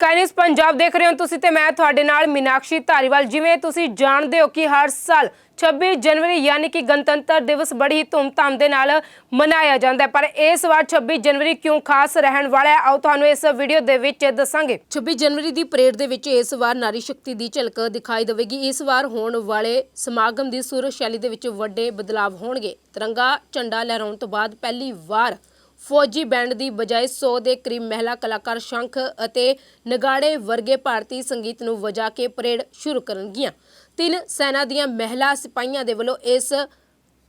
ਕਾਇਨਸ ਪੰਜਾਬ ਦੇਖ ਰਹੇ ਹੋ ਤੁਸੀਂ ਤੇ ਮੈਂ ਤੁਹਾਡੇ ਨਾਲ ਮੀਨਾਕਸ਼ੀ ਧਾਰੀਵਾਲ। ਜਿਵੇਂ ਤੁਸੀਂ ਜਾਣਦੇ ਹੋ ਕਿ ਹਰ ਸਾਲ 26 ਜਨਵਰੀ ਯਾਨੀ ਕਿ ਗਣਤੰਤਰ ਦਿਵਸ ਬੜੀ ਧੂਮਧਾਮ ਦੇ ਨਾਲ ਮਨਾਇਆ ਜਾਂਦਾ ਹੈ। ਪਰ ਇਸ ਵਾਰ 26 ਜਨਵਰੀ ਕਿਉਂ ਖਾਸ ਰਹਿਣ ਵਾਲਾ ਹੈ? ਆਓ ਤੁਹਾਨੂੰ ਇਸ ਵੀਡੀਓ ਦੇ ਵਿੱਚ ਦੱਸਾਂਗੇ। 26 ਜਨਵਰੀ ਦੀ ਪਰੇਡ ਦੇ ਵਿੱਚ ਇਸ ਵਾਰ ਨਾਰੀ ਸ਼ਕਤੀ ਦੀ ਝਲਕ ਦਿਖਾਈ ਦੇਵੇਗੀ। ਇਸ ਵਾਰ ਹੋਣ ਵਾਲੇ ਸਮਾਗਮ ਦੀ ਸੁਰ ਸ਼ੈਲੀ ਦੇ ਵਿੱਚ ਵੱਡੇ ਬਦਲਾਵ ਹੋਣਗੇ। ਤਿਰੰਗਾ ਝੰਡਾ ਲਹਿਰਾਉਣ ਤੋਂ ਬਾਅਦ ਪਹਿਲੀ ਵਾਰ ਫੌਜੀ ਬੈਂਡ ਦੀ ਬਜਾਏ 100 ਦੇ ਕਰੀਬ ਮਹਿਲਾ ਕਲਾਕਾਰ ਸ਼ੰਖ ਅਤੇ ਨਗਾੜੇ ਵਰਗੇ ਭਾਰਤੀ ਸੰਗੀਤ ਨੂੰ ਵਜਾ ਕੇ ਪਰੇਡ ਸ਼ੁਰੂ ਕਰਨਗੀਆਂ। ਤਿੰਨ ਸੈਨਾ ਦੀਆਂ ਮਹਿਲਾ ਸਿਪਾਹੀਆਂ ਦੇ ਵੱਲੋਂ ਇਸ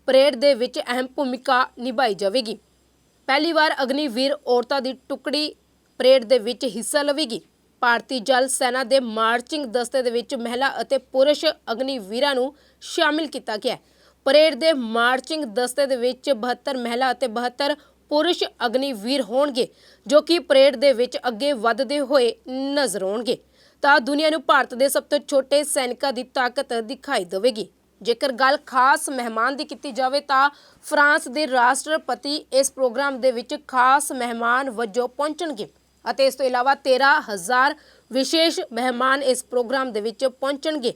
ਪਰੇਡ ਦੇ ਵਿੱਚ ਅਹਿਮ ਭੂਮਿਕਾ ਨਿਭਾਈ ਜਾਵੇਗੀ। ਪਹਿਲੀ ਵਾਰ ਅਗਨੀਵੀਰ ਔਰਤਾਂ ਦੀ ਟੁਕੜੀ ਪਰੇਡ ਦੇ ਵਿੱਚ ਹਿੱਸਾ ਲਵੇਗੀ। ਭਾਰਤੀ ਜਲ ਸੈਨਾ ਦੇ ਮਾਰਚਿੰਗ ਦਸਤੇ ਦੇ ਵਿੱਚ ਮਹਿਲਾ ਅਤੇ ਪੁਰਸ਼ ਅਗਨੀਵੀਰਾਂ ਨੂੰ ਸ਼ਾਮਿਲ ਕੀਤਾ ਗਿਆ। ਪਰੇਡ ਦੇ ਮਾਰਚਿੰਗ ਦਸਤੇ ਦੇ ਵਿੱਚ 72 ਮਹਿਲਾ ਅਤੇ 72 ਪੁਰਸ਼ ਅਗਨੀਵੀਰ ਹੋਣਗੇ, ਜੋ ਕਿ ਪਰੇਡ ਦੇ ਵਿੱਚ ਅੱਗੇ ਵੱਧਦੇ ਹੋਏ ਨਜ਼ਰ ਆਉਣਗੇ। ਤਾਂ ਦੁਨੀਆ ਨੂੰ ਭਾਰਤ ਦੇ ਸਭ ਤੋਂ ਛੋਟੇ ਸੈਨਿਕਾਂ ਦੀ ਤਾਕਤ ਦਿਖਾਈ ਦੇਵੇਗੀ। ਜੇਕਰ ਗੱਲ ਖਾਸ ਮਹਿਮਾਨ ਦੀ ਕੀਤੀ ਜਾਵੇ ਤਾਂ ਫਰਾਂਸ ਦੇ ਰਾਸ਼ਟਰਪਤੀ ਇਸ ਪ੍ਰੋਗਰਾਮ ਦੇ ਵਿੱਚ ਖਾਸ ਮਹਿਮਾਨ ਵਜੋਂ ਪਹੁੰਚਣਗੇ ਅਤੇ ਇਸ ਤੋਂ ਇਲਾਵਾ 13000 ਵਿਸ਼ੇਸ਼ ਮਹਿਮਾਨ ਇਸ ਪ੍ਰੋਗਰਾਮ ਦੇ ਵਿੱਚ ਪਹੁੰਚਣਗੇ।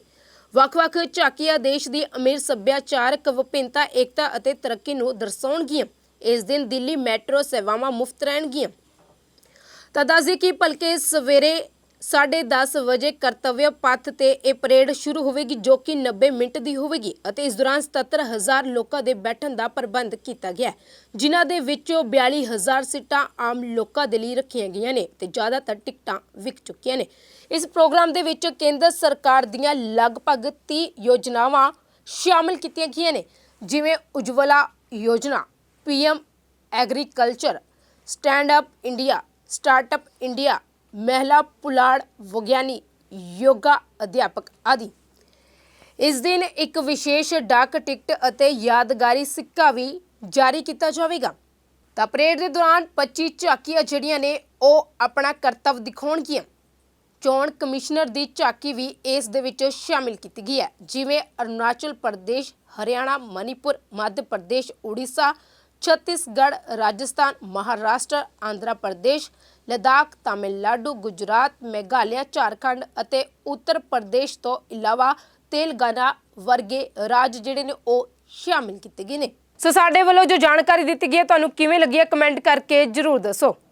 ਵੱਖ-ਵੱਖ ਝਾਕੀਆਂ ਦੇਸ਼ ਦੀ ਅਮੀਰ ਸੱਭਿਆਚਾਰਕ ਵਿਭਿੰਨਤਾ, ਏਕਤਾ ਅਤੇ ਤਰੱਕੀ ਨੂੰ ਦਰਸਾਉਣਗੀਆਂ। ਇਸ ਦਿਨ ਦਿੱਲੀ ਮੈਟਰੋ ਸੇਵਾਵਾਂ ਮੁਫਤ ਰਹਿਣਗੀਆਂ। ਤਾਂ ਦੱਸਦੇ ਕਿ ਭਲਕੇ ਸਵੇਰੇ 10:30 ਵਜੇ ਕਰਤੱਵਯ ਪਥ ਤੇ ਇਹ ਪਰੇਡ ਸ਼ੁਰੂ ਹੋਵੇਗੀ, ਜੋ ਕਿ 90 ਮਿੰਟ ਦੀ ਹੋਵੇਗੀ ਅਤੇ ਇਸ ਦੌਰਾਨ 77000 ਲੋਕਾਂ ਦੇ ਬੈਠਣ ਦਾ ਪ੍ਰਬੰਧ ਕੀਤਾ ਗਿਆ ਹੈ, ਜਿਨ੍ਹਾਂ ਦੇ ਵਿੱਚੋਂ 42000 ਸੀਟਾਂ ਆਮ ਲੋਕਾਂ ਦੇ ਲਈ ਰੱਖੀਆਂ ਗਈਆਂ ਨੇ ਤੇ ਜ਼ਿਆਦਾਤਰ ਟਿਕਟਾਂ ਵਿਕ ਚੁੱਕੀਆਂ ਨੇ। ਇਸ ਪ੍ਰੋਗਰਾਮ ਦੇ ਵਿੱਚ ਕੇਂਦਰ ਸਰਕਾਰ ਦੀਆਂ ਲਗਭਗ 30 ਯੋਜਨਾਵਾਂ ਸ਼ਾਮਲ ਕੀਤੀਆਂ ਗਈਆਂ ਨੇ, ਜਿਵੇਂ Ujjwala Yojana PM agriculture, stand up India startup India, ਮਹਿਲਾ ਪੁਲਾੜ ਵਿਗਿਆਨੀ, ਯੋਗਾ ਅਧਿਆਪਕ ਆਦਿ। ਇਸ ਦਿਨ ਇੱਕ ਵਿਸ਼ੇਸ਼ ਡਾਕ ਟਿਕਟ ਅਤੇ ਯਾਦਗਾਰੀ ਸਿੱਕਾ ਵੀ ਜਾਰੀ ਕੀਤਾ ਜਾਵੇਗਾ। ਤਾਂ ਪਰੇਡ ਦੇ ਦੌਰਾਨ 25 ਝਾਕੀਆਂ ਜਿਹੜੀਆਂ ਨੇ, ਉਹ ਆਪਣਾ ਕਰਤੱਵ ਦਿਖਾਉਣਗੀਆਂ। ਚੋਣ ਕਮਿਸ਼ਨਰ ਦੀ ਝਾਕੀ ਵੀ ਇਸ ਦੇ ਵਿੱਚ ਸ਼ਾਮਿਲ ਕੀਤੀ ਗਈ ਹੈ। ਜਿਵੇਂ ਅਰੁਣਾਚਲ ਪ੍ਰਦੇਸ਼, ਹਰਿਆਣਾ, ਮਨੀਪੁਰ, ਮੱਧ ਪ੍ਰਦੇਸ਼, ਉੜੀਸਾ ਛੱਤੀਸਗੜ੍ਹ ਰਾਜਸਥਾਨ ਮਹਾਰਾਸ਼ਟਰ ਆਂਧਰਾ ਪ੍ਰਦੇਸ਼ ਲਦਾਖ ਤਾਮਿਲਨਾਡੂ ਗੁਜਰਾਤ ਮੇਘਾਲਿਆ ਝਾਰਖੰਡ ਅਤੇ ਉੱਤਰ ਪ੍ਰਦੇਸ਼ ਤੋਂ ਇਲਾਵਾ ਤੇਲੰਗਾਨਾ ਵਰਗੇ ਰਾਜ ਜਿਹੜੇ ਨੇ ਉਹ ਸ਼ਾਮਿਲ ਕੀਤੇ ਗਏ ਨੇ ਸੋ ਸਾਡੇ ਵੱਲੋਂ ਜੋ ਜਾਣਕਾਰੀ ਦਿੱਤੀ ਗਈ ਹੈ ਤੁਹਾਨੂੰ ਕਿਵੇਂ ਲੱਗੀ ਹੈ ਕਮੈਂਟ ਕਰਕੇ ਜਰੂਰ ਦੱਸੋ